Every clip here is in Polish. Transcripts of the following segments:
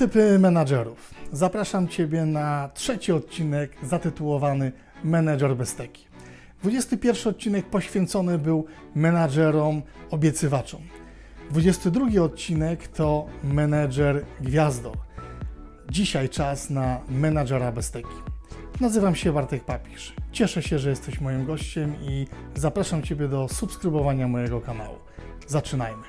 Typy menadżerów. Zapraszam Ciebie na trzeci odcinek zatytułowany Menedżer bez teki. 21 odcinek poświęcony był menadżerom obiecywaczom. 22 odcinek to menedżer gwiazdor. Dzisiaj czas na menadżera bez teki. Nazywam się Bartek Papisz. Cieszę się, że jesteś moim gościem i zapraszam Ciebie do subskrybowania mojego kanału. Zaczynajmy.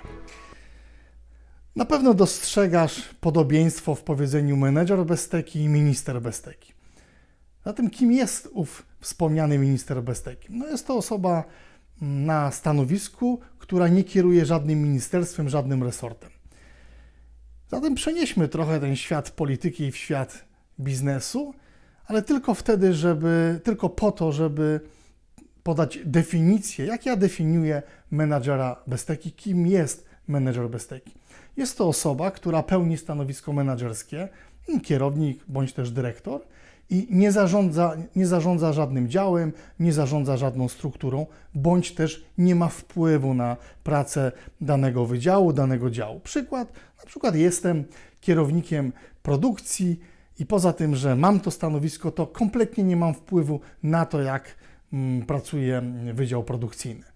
Na pewno dostrzegasz podobieństwo w powiedzeniu menedżer bez teki i minister bez teki. Zatem kim jest ów wspomniany minister bez teki? No jest to osoba na stanowisku, która nie kieruje żadnym ministerstwem, żadnym resortem. Zatem przenieśmy trochę ten świat polityki w świat biznesu, ale tylko wtedy, żeby, tylko po to, żeby podać definicję, jak ja definiuję menadżera bez teki, kim jest menedżer bez teki. Jest to osoba, która pełni stanowisko menedżerskie, kierownik bądź też dyrektor i nie zarządza, nie zarządza żadnym działem, nie zarządza żadną strukturą, bądź też nie ma wpływu na pracę danego wydziału, danego działu. Przykład, na przykład jestem kierownikiem produkcji i poza tym, że mam to stanowisko, to kompletnie nie mam wpływu na to, jak mm, pracuje wydział produkcyjny.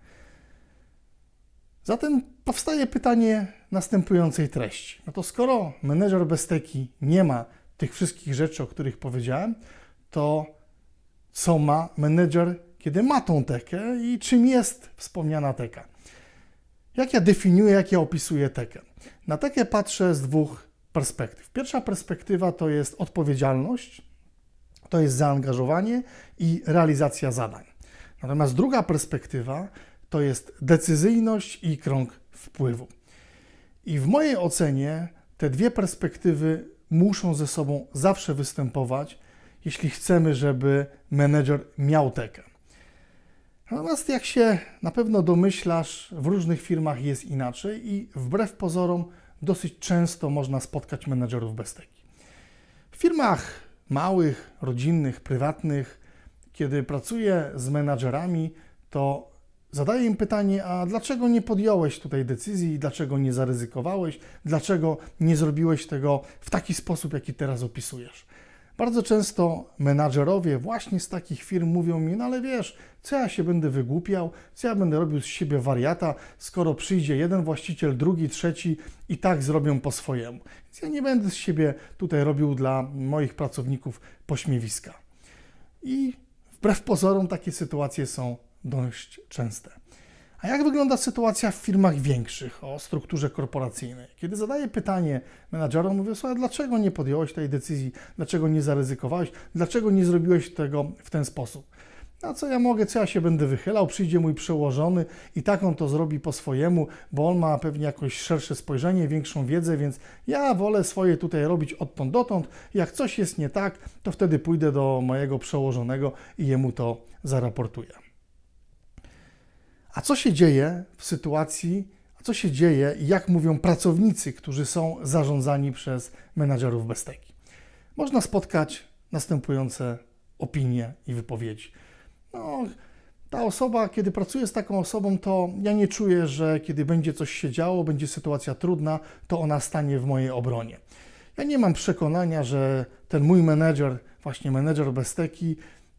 Zatem powstaje pytanie następującej treści. No to skoro menedżer bez teki nie ma tych wszystkich rzeczy, o których powiedziałem, to co ma menedżer, kiedy ma tą tekę i czym jest wspomniana teka? Jak ja definiuję, jak ja opisuję tekę? Na tekę patrzę z dwóch perspektyw. Pierwsza perspektywa to jest odpowiedzialność, to jest zaangażowanie i realizacja zadań. Natomiast druga perspektywa to jest decyzyjność i krąg wpływu. I w mojej ocenie te dwie perspektywy muszą ze sobą zawsze występować, jeśli chcemy, żeby menedżer miał tekę. Natomiast jak się na pewno domyślasz, w różnych firmach jest inaczej i wbrew pozorom dosyć często można spotkać menedżerów bez teki. W firmach małych, rodzinnych, prywatnych, kiedy pracuję z menadżerami, to Zadaję im pytanie, a dlaczego nie podjąłeś tutaj decyzji, dlaczego nie zaryzykowałeś, dlaczego nie zrobiłeś tego w taki sposób, jaki teraz opisujesz. Bardzo często menadżerowie właśnie z takich firm mówią mi, no ale wiesz, co ja się będę wygłupiał, co ja będę robił z siebie wariata, skoro przyjdzie jeden właściciel, drugi, trzeci i tak zrobią po swojemu. Więc ja nie będę z siebie tutaj robił dla moich pracowników pośmiewiska. I wbrew pozorom takie sytuacje są dość częste. A jak wygląda sytuacja w firmach większych o strukturze korporacyjnej? Kiedy zadaję pytanie menadżerom, mówię, słuchaj, dlaczego nie podjąłeś tej decyzji, dlaczego nie zaryzykowałeś, dlaczego nie zrobiłeś tego w ten sposób? A co ja mogę, co ja się będę wychylał? Przyjdzie mój przełożony i tak on to zrobi po swojemu, bo on ma pewnie jakoś szersze spojrzenie, większą wiedzę, więc ja wolę swoje tutaj robić odtąd dotąd. Jak coś jest nie tak, to wtedy pójdę do mojego przełożonego i jemu to zaraportuję. A co się dzieje w sytuacji, a co się dzieje i jak mówią pracownicy, którzy są zarządzani przez menadżerów bez teki? Można spotkać następujące opinie i wypowiedzi. No, ta osoba, kiedy pracuję z taką osobą, to ja nie czuję, że kiedy będzie coś się działo, będzie sytuacja trudna, to ona stanie w mojej obronie. Ja nie mam przekonania, że ten mój menedżer, właśnie menedżer bez teki,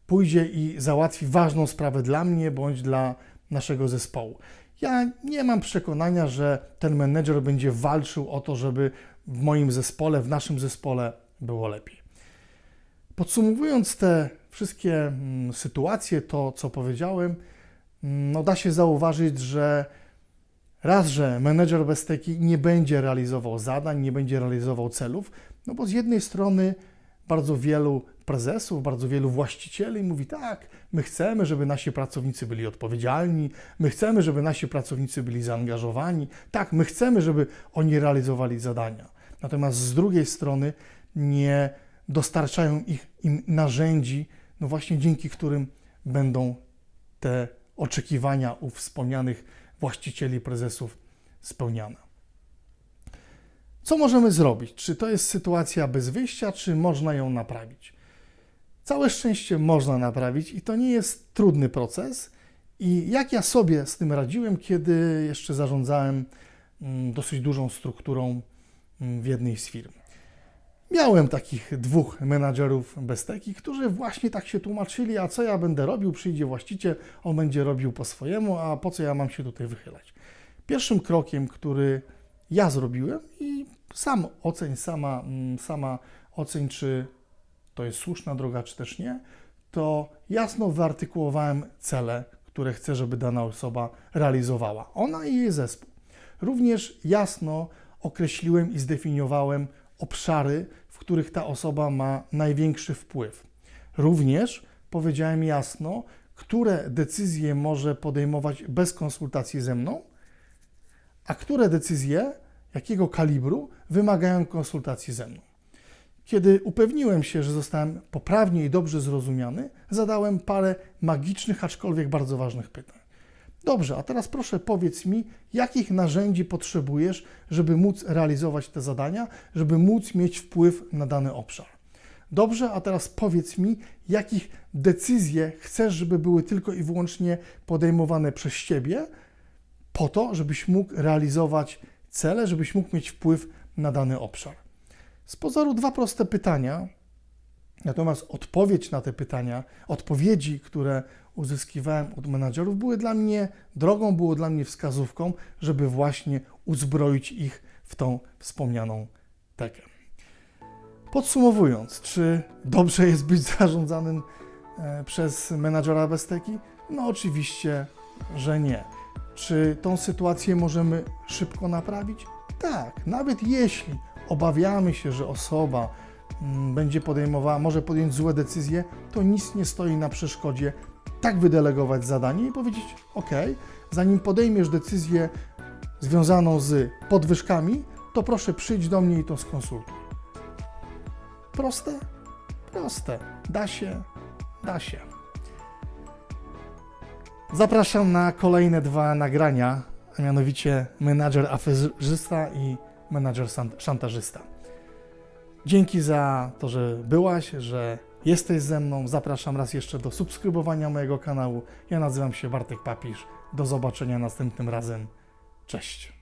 pójdzie i załatwi ważną sprawę dla mnie bądź dla naszego zespołu. Ja nie mam przekonania, że ten menedżer będzie walczył o to, żeby w moim zespole, w naszym zespole było lepiej. Podsumowując te wszystkie mm, sytuacje, to co powiedziałem, mm, no da się zauważyć, że raz, że menedżer bez teki nie będzie realizował zadań, nie będzie realizował celów, no bo z jednej strony bardzo wielu prezesów, bardzo wielu właścicieli mówi tak, my chcemy, żeby nasi pracownicy byli odpowiedzialni, my chcemy, żeby nasi pracownicy byli zaangażowani, tak, my chcemy, żeby oni realizowali zadania. Natomiast z drugiej strony nie dostarczają ich, im narzędzi, no właśnie dzięki którym będą te oczekiwania u wspomnianych właścicieli, prezesów spełniane. Co możemy zrobić? Czy to jest sytuacja bez wyjścia, czy można ją naprawić? Całe szczęście można naprawić i to nie jest trudny proces. I jak ja sobie z tym radziłem, kiedy jeszcze zarządzałem mm, dosyć dużą strukturą mm, w jednej z firm. Miałem takich dwóch menadżerów Besteki, którzy właśnie tak się tłumaczyli, a co ja będę robił, przyjdzie właściciel, on będzie robił po swojemu, a po co ja mam się tutaj wychylać. Pierwszym krokiem, który ja zrobiłem i sam oceń, sama, mm, sama oceń, czy to jest słuszna droga, czy też nie, to jasno wyartykułowałem cele, które chcę, żeby dana osoba realizowała. Ona i jej zespół. Również jasno określiłem i zdefiniowałem obszary, w których ta osoba ma największy wpływ. Również powiedziałem jasno, które decyzje może podejmować bez konsultacji ze mną, a które decyzje, jakiego kalibru, wymagają konsultacji ze mną. Kiedy upewniłem się, że zostałem poprawnie i dobrze zrozumiany, zadałem parę magicznych, aczkolwiek bardzo ważnych pytań. Dobrze, a teraz proszę powiedz mi, jakich narzędzi potrzebujesz, żeby móc realizować te zadania, żeby móc mieć wpływ na dany obszar. Dobrze, a teraz powiedz mi, jakich decyzje chcesz, żeby były tylko i wyłącznie podejmowane przez Ciebie, po to, żebyś mógł realizować cele, żebyś mógł mieć wpływ na dany obszar. Z pozoru dwa proste pytania, natomiast odpowiedź na te pytania, odpowiedzi, które uzyskiwałem od menadżerów, były dla mnie drogą, było dla mnie wskazówką, żeby właśnie uzbroić ich w tą wspomnianą tekę. Podsumowując, czy dobrze jest być zarządzanym e, przez menadżera Besteki? No oczywiście, że nie. Czy tą sytuację możemy szybko naprawić? Tak, nawet jeśli obawiamy się, że osoba mm, będzie podejmowała, może podjąć złe decyzje, to nic nie stoi na przeszkodzie tak wydelegować zadanie i powiedzieć: OK, zanim podejmiesz decyzję związaną z podwyżkami, to proszę przyjdź do mnie i to skonsultuj. Proste? Proste. Da się, da się. Zapraszam na kolejne dwa nagrania, a mianowicie menadżer aferzysta i menadżer szantażysta. Dzięki za to, że byłaś, że jesteś ze mną. Zapraszam raz jeszcze do subskrybowania mojego kanału. Ja nazywam się Bartek Papisz. Do zobaczenia następnym razem. Cześć.